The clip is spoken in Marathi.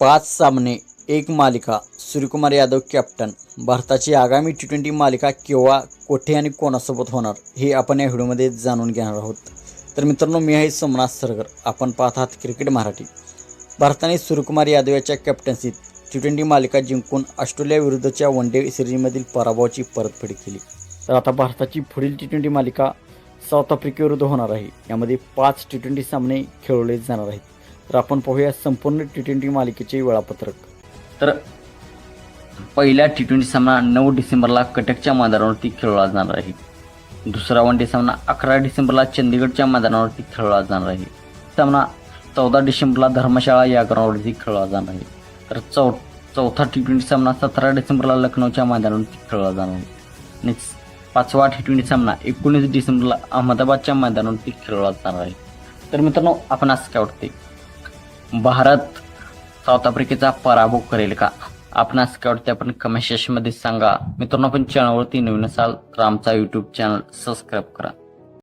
पाच सामने एक मालिका सूर्यकुमार यादव कॅप्टन भारताची आगामी टी ट्वेंटी मालिका केव्हा कोठे आणि कोणासोबत होणार हे आपण या व्हिडिओमध्ये जाणून घेणार आहोत. तर मित्रांनो मी आहे सोमनाथ सरगर. आपण पाहत आहात क्रिकेट मराठी. भारताने सूर्यकुमार यादव याच्या कॅप्टन्सीत टी ट्वेंटी मालिका जिंकून ऑस्ट्रेलियाविरुद्धच्या वन डे सिरीजमधील पराभवाची परतफेड केली. तर आता भारताची पुढील टी ट्वेंटी मालिका साऊथ आफ्रिकेविरुद्ध होणार आहे. यामध्ये पाच टी ट्वेंटी सामने खेळवले जाणार आहेत. तर आपण पाहूया संपूर्ण टी ट्वेंटी मालिकेचे वेळापत्रक. तर पहिला टी ट्वेंटी सामना नऊ डिसेंबरला कटकच्या मैदानावरती खेळला जाणार आहे. दुसरा वन डे सामना अकरा डिसेंबरला चंदीगडच्या मैदानावरती खेळला जाणार आहे. सामना चौदा डिसेंबरला धर्मशाळा या ग्राउंडवरती खेळला जाणार आहे. तर चौ चौथा टी ट्वेंटी सामना सतरा डिसेंबरला लखनौच्या मैदानावरती खेळला जाणार आहे. आणि पाचवा टी ट्वेंटी सामना एकोणीस डिसेंबरला अहमदाबादच्या मैदानावरती खेळला जाणार आहे. तर मित्रांनो आपण असं काय वाटते भारत साऊथ आफ्रिकेचा पराभव करेल का? आपण असं काय वाटते आपण कमेंट सेक्शनमध्ये सांगा. मित्रांनो आपण चॅनलवरती नवीन असाल तर आमचा यूट्यूब चॅनल सबस्क्राईब करा.